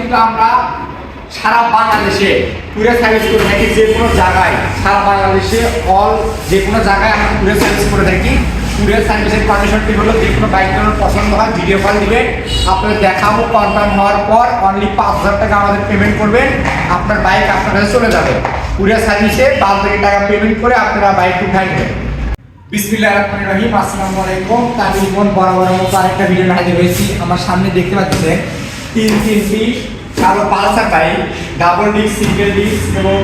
কিন্তু আমরা সারা বাংলাদেশে ট্যুরে সার্ভিস করে থাকি যে কোনো জায়গায়। সারা বাংলাদেশে অল যে কোনো জায়গায় আমরা ট্যুরে সার্ভিস করে থাকি। ট্যুরের সার্ভিসের কন্ডিশনটি হলো? যে কোনো বাইক চালানোর পছন্দ হয় ভিডিও কল দিবেন আপনার দেখাবো কনফার্ম হওয়ার পর অনলি পাঁচ হাজার টাকা আমাদের পেমেন্ট করবেন। আপনার বাইক আপনার কাছে চলে যাবে। কুরিয়ার সার্ভিসে পাঁচ হাজার টাকা পেমেন্ট করে আপনারা বাইক উঠাই নেবেন। বিসমিল্লাহির রহমানির রহিম। আসসালামু আলাইকুম। তাবিল মন বরাবরের মতো আরেকটা ভিডিও হাজির হয়েছি। আমার সামনে দেখতে পাচ্ছেন তিন তিন তিনটি কালো Pulsar bike double disc single disc এবং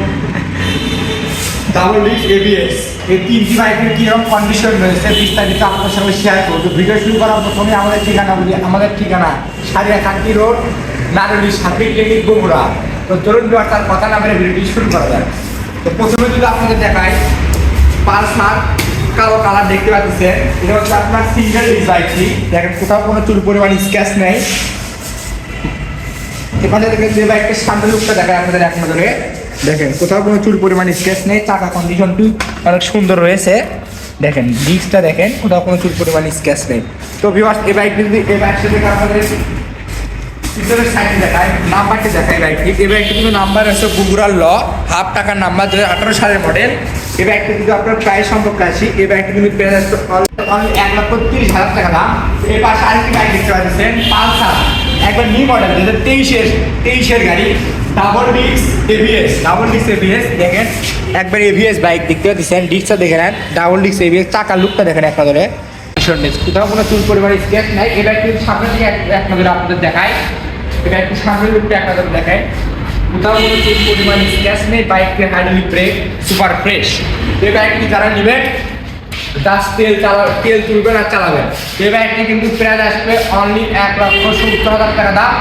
ডাবল ডিস্ক এবিএস এই তিনটি বাইকের কীরকম কন্ডিশন রয়েছে, বিস্তারিত আপনার সঙ্গে শেয়ার করব। ভিডিও শুরু করার প্রথমে আমাদের ঠিকানা বলি। আমাদের ঠিকানা সারিয়া খান্তি রোড, নারুলি সাপিক ক্লিনিক, বগুড়া। তো তরুণ বিহার তার কথা না মেরে ভিডিওটি শুরু করা যায় তো প্রথমে যদি আপনাদের দেখায় পালসার কালো কালার দেখতে পাচ্ছেন। এটা হচ্ছে আপনার সিঙ্গেল ডিস্ক বাইকটি। দেখেন, কোথাও কোনো চুল পরিমাণ স্ক্যাচ নেই। এখানে দেখেন যে বাইকটার সামনে লুকটা দেখায় আপনাদের এক নজরে। দেখেন, কোথাও কোনো চুল পরিমাণ স্কেচ নেই, চাকা কন্ডিশনটি অনেক সুন্দর রয়েছে। দেখেন ডিস্কটা দেখেন, কোথাও কোনো চুল পরিমাণ স্কেচ নেই। তো ভিউয়ার্স এই বাইক যদি এই বাইকটা দেখে আপনাদের পিছনের দেখায় নাম্বারটি দেখায় বাইকটি এই বাইকটি কিন্তু নাম্বার আছে গুগুরাল ল, হাফ টাকার নাম্বার দু সালের মডেল এই বাইকটি যদি আপনার প্রাইস সম্পর্কে আসি, এই বাইকটি কিন্তু প্রাইস এক লক্ষ তিরিশ হাজার টাকা দাম। এই পাশে আরেকটি বাইক দেখতে পাচ্ছেন, পালসার। একবার নিউ মডেল দু হাজার তেইশের তেইশের গাড়ি double disc ABS double disc ABS দেখেন। একবার এবিএস বাইক দেখতে পাচ্ছেন ডিস্কটা দেখে নেন ডাবল ডিস্ক এবিএস চাকার লুকটা দেখেন এক নজরে কোথাও কোনো চুল পরিমাণে স্কেচ নাই, এটা একটু সামনে থেকে এক- নজরে আপনাদের দেখায় এটা একটু সামনের লুকটা এক নজরে দেখায় কোথাও কোনো চুল পরিমাণ স্কেচ নেই বাইককে হাইড্রোলি ব্রেক সুপার ফ্রেশ এই বাইকটি যারা নেবেন জাস্ট তেল চালা, তেল তুলবেন আর চালাবেন এই বাইকটি কিন্তু প্রাইস আসবে অনলি এক লক্ষ সত্তর হাজার টাকা দাম।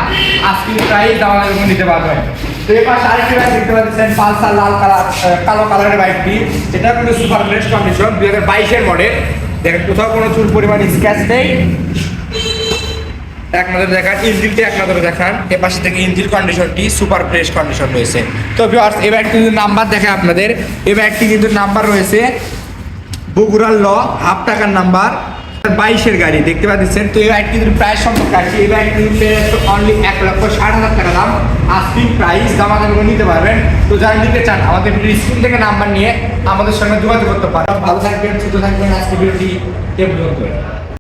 আজকের প্রাইস আমাদের উপর নিতে পারবেন তো পাশে আরেকটি দেখতে পাচ্ছেন, পালসার লাল কালার কালো কালারের বাইকটি এটা কিন্তু সুপার ফ্রেশ কন্ডিশন দুই হাজার বাইশের মডেল দেখেন, কোথাও কোনো চুল পরিমাণ স্ক্যাচ নেই। এক দেখান ইঞ্জিনটি এক দেখান। এ থেকে ইঞ্জিন কন্ডিশনটি সুপার ফ্রেশ কন্ডিশন রয়েছে। তো এই ব্যাগটি কিন্তু নাম্বার দেখে আপনাদের। এই ব্যাগটি কিন্তু নাম্বার রয়েছে বগুড়ার ল, হাফ টাকার নাম্বার বাইশের গাড়ি, দেখতে পাচ্ছেন? তো এই বাইকটি কিন্তু প্রায় সম্পর্কে আছে এই বাইকটি অনলি এক লক্ষ ষাট হাজার টাকা দাম আস্কিং প্রাইস দাম করে নিতে পারবেন। তো যারা নিতে চান, আমাদের স্ক্রিন থেকে নাম্বার নিয়ে আমাদের সঙ্গে যোগাযোগ করতে পারেন। ভালো থাকবেন, সুস্থ থাকবেন আজকে ভিডিওটি এ পর্যন্ত